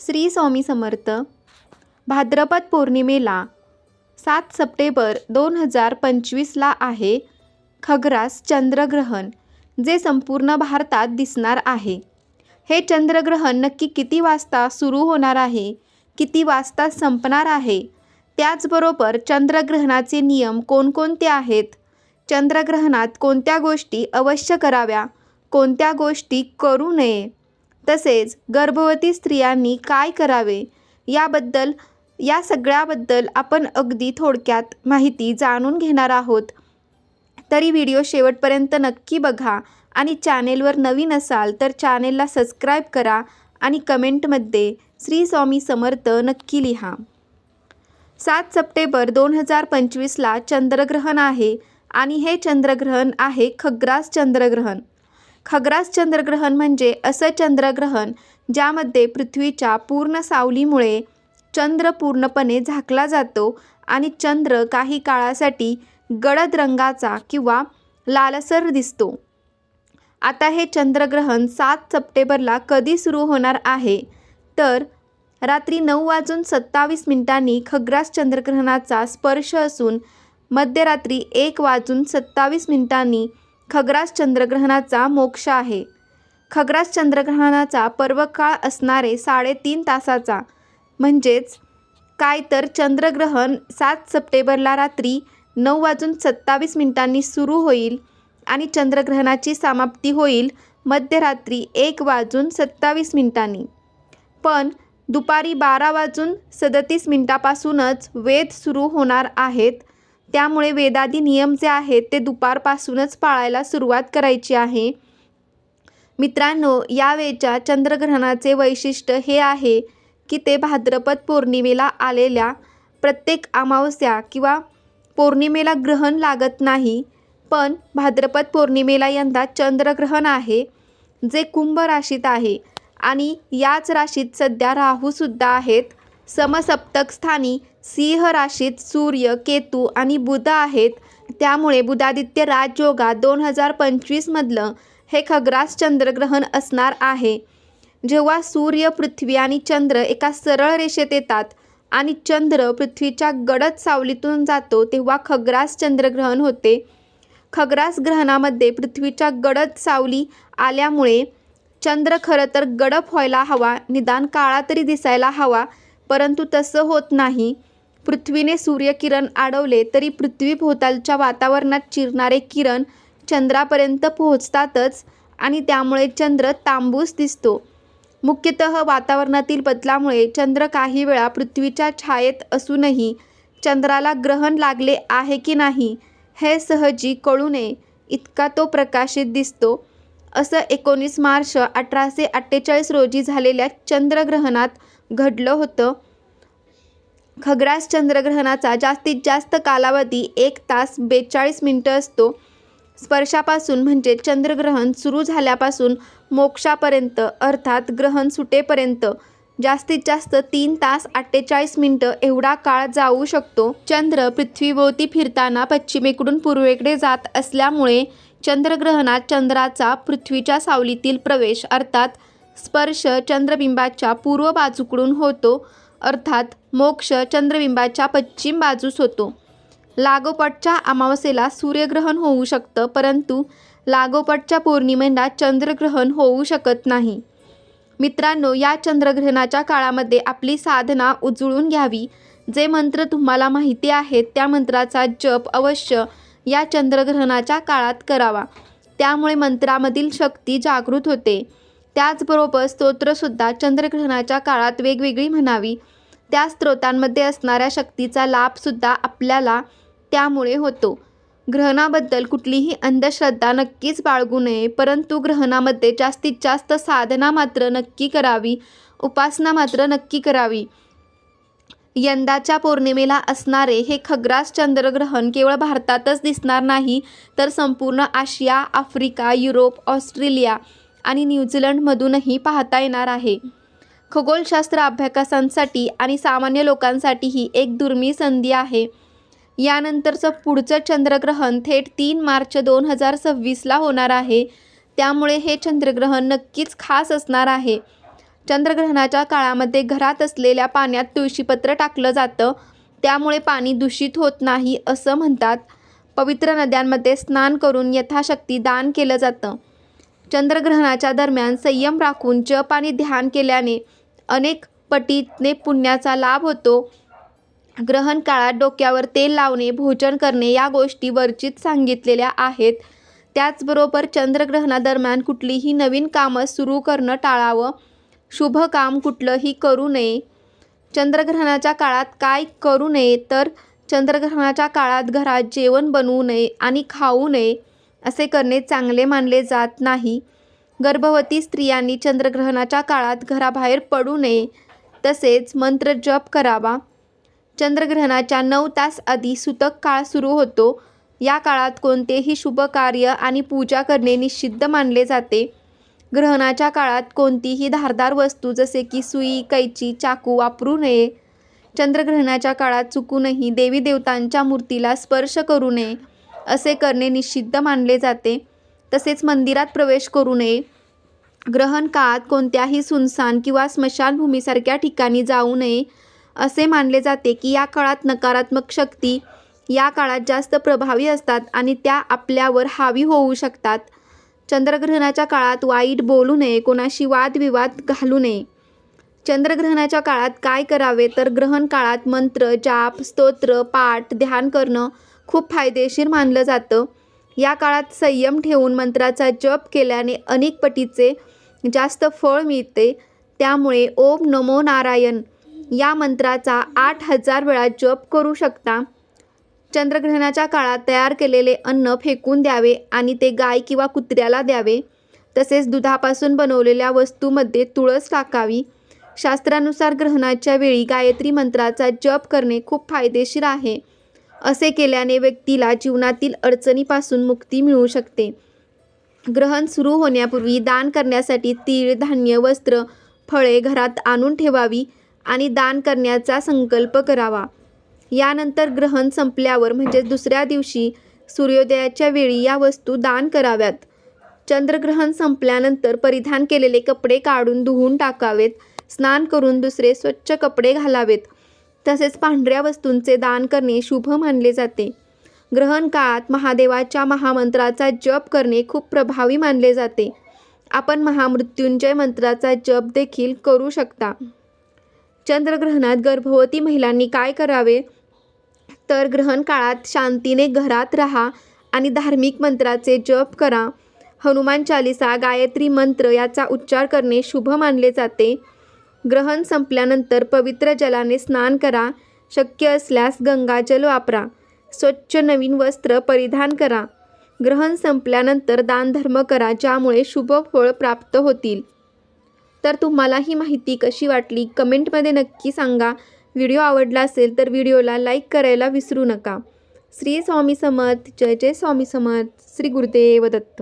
श्री स्वामी समर्थ. भाद्रपद पौर्णिमेला सात सप्टेंबर दोन हजार पंचवीसला आहे खग्रास चंद्रग्रहण जे संपूर्ण भारतात दिसणार आहे. हे चंद्रग्रहण नक्की किती वाजता सुरू होणार आहे किती वाजता संपणार आहे त्याचबरोबर चंद्रग्रहणाचे नियम कोणकोणते आहेत चंद्रग्रहणात कोणत्या गोष्टी अवश्य कराव्या कोणत्या गोष्टी करू नये तसेच गर्भवती स्त्रियांनी काय करावे? याबद्दल या सगळ्याबद्दल आपण अगदी थोडक्यात माहिती जाणून घेणार आहोत. तरी व्हिडिओ शेवटपर्यंत नक्की बघा आणि चॅनेलवर नवीन असाल तर चॅनेलला सबस्क्राईब करा आणि कमेंटमध्ये श्री स्वामी समर्थ नक्की लिहा. सात सप्टेंबर दोन हजार पंचवीसला चंद्रग्रहण आहे आणि हे चंद्रग्रहण आहे खग्रास चंद्रग्रहण. खग्रास चंद्रग्रहण म्हणजे असं चंद्रग्रहण ज्यामध्ये पृथ्वीच्या पूर्ण सावलीमुळे चंद्र पूर्णपणे झाकला जातो आणि चंद्र काही काळासाठी गडद रंगाचा किंवा लालसर दिसतो. आता हे चंद्रग्रहण सात सप्टेंबरला कधी सुरू होणार आहे? तर रात्री नऊ वाजून सत्तावीस मिनिटांनी खग्रास चंद्रग्रहणाचा स्पर्श असून मध्यरात्री एक वाजून सत्तावीस मिनिटांनी खग्रास चंद्रग्रहणाचा मोक्ष आहे. खग्रास चंद्रग्रहणाचा पर्वकाळ असणारे साडेतीन तासाचा. म्हणजेच काय तर चंद्रग्रहण सात सप्टेंबरला रात्री नऊ वाजून सत्तावीस मिनिटांनी सुरू होईल आणि चंद्रग्रहणाची समाप्ती होईल मध्यरात्री एक वाजून सत्तावीस मिनिटांनी. पण दुपारी बारा वाजून सदतीस मिनिटापासूनच वेध सुरू होणार आहेत त्यामुळे वेदादी नियम जे आहेत ते दुपारपासूनच पाळायला सुरुवात करायची आहे. मित्रांनो यावेळच्या चंद्रग्रहणाचे वैशिष्ट्य हे आहे की ते भाद्रपद पौर्णिमेला आलेल्या प्रत्येक अमावस्या किंवा पौर्णिमेला ग्रहण लागत नाही पण भाद्रपद पौर्णिमेला यंदा चंद्रग्रहण आहे जे कुंभ राशीत आहे. आणि याच राशीत सध्या राहूसुद्धा आहेत. समसप्तक स्थानी सिंह राशीत सूर्य केतू आणि बुध आहेत. त्यामुळे बुधादित्य राजयोगा दोन हजार पंचवीसमधलं हे खग्रास चंद्रग्रहण असणार आहे. जेव्हा सूर्य पृथ्वी आणि चंद्र एका सरळ रेषेत येतात आणि चंद्र पृथ्वीच्या गडद सावलीतून जातो तेव्हा खग्रास चंद्रग्रहण होते. खग्रास ग्रहणामध्ये पृथ्वीच्या गडद सावली आल्यामुळे चंद्र खरं तर गडप व्हायला हवा निदान काळा तरी दिसायला हवा परंतु तसं होत नाही. पृथ्वीने सूर्यकिरण अडवले तरी पृथ्वीभोवतालच्या वातावरणात चिरणारे किरण चंद्रापर्यंत पोहोचतातच आणि त्यामुळे चंद्र तांबूस दिसतो. मुख्यतः वातावरणातील बदलामुळे चंद्र काही वेळा पृथ्वीच्या छायेत असूनही चंद्राला ग्रहण लागले आहे की नाही हे सहजी कळू नये इतका तो प्रकाशित दिसतो. असं एकोणीस मार्च अठराशे अठ्ठेचाळीस रोजी झालेल्या चंद्रग्रहणात घडलं होतं. खग्रास चंद्रग्रहणाचा जास्तीत जास्त कालावधी एक तास बेचाळीस मिनटं असतो. स्पर्शापासून म्हणजे चंद्रग्रहण सुरू झाल्यापासून मोक्षापर्यंत अर्थात ग्रहण सुटेपर्यंत जास्तीत जास्त तीन तास अठ्ठेचाळीस मिनटं एवढा काळ जाऊ शकतो. चंद्र पृथ्वीभोवती फिरताना पश्चिमेकडून पूर्वेकडे जात असल्यामुळे चंद्रग्रहणात चंद्राचा पृथ्वीच्या सावलीतील प्रवेश अर्थात स्पर्श चंद्रबिंबाच्या पूर्व बाजूकडून होतो अर्थात मोक्ष चंद्रबिंबाच्या पश्चिम बाजूस होतो. लागोपाठच्या अमावस्येला सूर्यग्रहण होऊ शकतं परंतु लागोपाठच्या पौर्णिमेला चंद्रग्रहण होऊ शकत नाही. मित्रांनो या चंद्रग्रहणाच्या काळामध्ये आपली साधना उजळून घ्यावी. जे मंत्र तुम्हाला माहिती आहेत त्या मंत्राचा जप अवश्य या चंद्रग्रहणाच्या काळात करावा. त्यामुळे मंत्रामधील शक्ती जागृत होते. त्याचबरोबर स्तोत्रसुद्धा चंद्रग्रहणाच्या काळात वेगवेगळी म्हणावी. त्या स्त्रोतांमध्ये असणाऱ्या शक्तीचा लाभसुद्धा आपल्याला त्यामुळे होतो. ग्रहणाबद्दल कुठलीही अंधश्रद्धा नक्कीच बाळगू नये परंतु ग्रहणामध्ये जास्तीत जास्त साधना मात्र नक्की करावी उपासना मात्र नक्की करावी. यंदाच्या पौर्णिमेला असणारे हे खग्रास चंद्रग्रहण केवळ भारतातच दिसणार नाही तर संपूर्ण आशिया आफ्रिका युरोप ऑस्ट्रेलिया आणि न्यूझीलंडमधूनही पाहता येणार आहे. खगोलशास्त्र अभ्यासांसाठी आणि सामान्य लोकांसाठी ही एक दुर्मिळ संधी आहे. यानंतरचं पुढचं चंद्रग्रहण थेट तीन मार्च दोन हजार सव्वीसला होणार आहे. त्यामुळे हे चंद्रग्रहण नक्कीच खास असणार आहे. चंद्रग्रहणाच्या काळामध्ये घरात असलेल्या पाण्यात तुळशीपत्र टाकलं जातं. त्यामुळे पाणी दूषित होत नाही असं म्हणतात. पवित्र नद्यांमध्ये स्नान करून यथाशक्ती दान केलं जातं. चंद्रग्रहणाच्या दरम्यान संयम राखून जप आणि ध्यान केल्याने अनेक पटीने पुण्याचा लाभ होतो. ग्रहण काळात डोक्यावर तेल लावणे भोजन करणे या गोष्टी वर्जित सांगितलेल्या आहेत. त्याचबरोबर चंद्रग्रहणादरम्यान कुठलीही नवीन कामं सुरू करणं टाळावं. शुभ काम कुठलंही करू नये. चंद्रग्रहणाच्या काळात काय करू नये तर चंद्रग्रहणाच्या काळात घरात जेवण बनवू नये आणि खाऊ नये. असे करणे चांगले मानले जात नाही. गर्भवती स्त्रियांनी चंद्रग्रहणाच्या काळात घराबाहेर पडू नये तसेच मंत्र जप करावा. चंद्रग्रहणाच्या नऊ तास आधी सुतक काळ सुरू होतो. या काळात कोणतेही शुभ कार्य आणि पूजा करणे निषिद्ध मानले जाते. ग्रहणाच्या काळात कोणतीही धारदार वस्तू जसे की सुई कैची चाकू वापरू नये. चंद्रग्रहणाच्या काळात चुकूनही देवी देवतांच्या मूर्तीला स्पर्श करू नये. असे करणे निषिद्ध मानले जाते. तसेच मंदिरात प्रवेश करू नये. ग्रहण काळात कोणत्याही सुनसान किंवा स्मशानभूमीसारख्या ठिकाणी जाऊ नये असे मानले जाते की या काळात नकारात्मक शक्ती या काळात जास्त प्रभावी असतात आणि त्या आपल्यावर हावी होऊ शकतात. चंद्रग्रहणाच्या काळात वाईट बोलू नये कोणाशी वादविवाद घालू नये. चंद्रग्रहणाच्या काळात काय करावे तर ग्रहण काळात मंत्र जाप स्तोत्र पाठ ध्यान करणं खूप फायदेशीर मानलं जातं. या काळात संयम ठेवून मंत्राचा जप केल्याने अनेक पटीचे जास्त फळ मिळते. त्यामुळे ओम नमो नारायण या मंत्राचा आठ हजार वेळा जप करू शकता. चंद्रग्रहणाच्या काळात तयार केलेले अन्न फेकून द्यावे आणि ते गाय किंवा कुत्र्याला द्यावे. तसेच दुधापासून बनवलेल्या वस्तूमध्ये तुळस टाकावी. शास्त्रानुसार ग्रहणाच्या वेळी गायत्री मंत्राचा जप करणे खूप फायदेशीर आहे. असे केल्याने व्यक्तीला जीवनातील अडचणीपासून मुक्ती मिळू शकते. ग्रहण सुरू होण्यापूर्वी दान करण्यासाठी तीळ धान्य वस्त्र फळे घरात आणून ठेवावी आणि दान करण्याचा संकल्प करावा. यानंतर ग्रहण संपल्यावर म्हणजेच दुसऱ्या दिवशी सूर्योदयाच्या वेळी या वस्तू दान कराव्यात. चंद्रग्रहण संपल्यानंतर परिधान केलेले कपडे काढून धुवून टाकावेत स्नान करून दुसरे स्वच्छ कपडे घालावेत. तसेच पांढऱ्या वस्तूंचे दान करणे शुभ मानले जाते. ग्रहण काळात महादेवाच्या महामंत्राचा जप करणे खूप प्रभावी मानले जाते. आपण महामृत्युंजय मंत्राचा जप देखील करू शकता. चंद्रग्रहणात गर्भवती महिलांनी काय करावे? तर ग्रहण काळात शांतीने घरात राहा आणि धार्मिक मंत्राचे जप करा. हनुमान चालिसा गायत्री मंत्र याचा उच्चार करणे शुभ मानले जाते. ग्रहण संपल्यानंतर पवित्र जलाने स्नान करा शक्य असल्यास गंगाजल वापरा स्वच्छ नवीन वस्त्र परिधान करा. ग्रहण संपल्यानंतर दानधर्म करा ज्यामुळे शुभ फळ प्राप्त होतील. तर तुम्हाला ही माहिती कशी वाटली? कमेंटमध्ये नक्की सांगा. व्हिडिओ आवडला असेल तर व्हिडिओला लाईक करायला विसरू नका. श्री स्वामी समर्थ. जय जय स्वामी समर्थ. श्री गुरुदेव दत्त.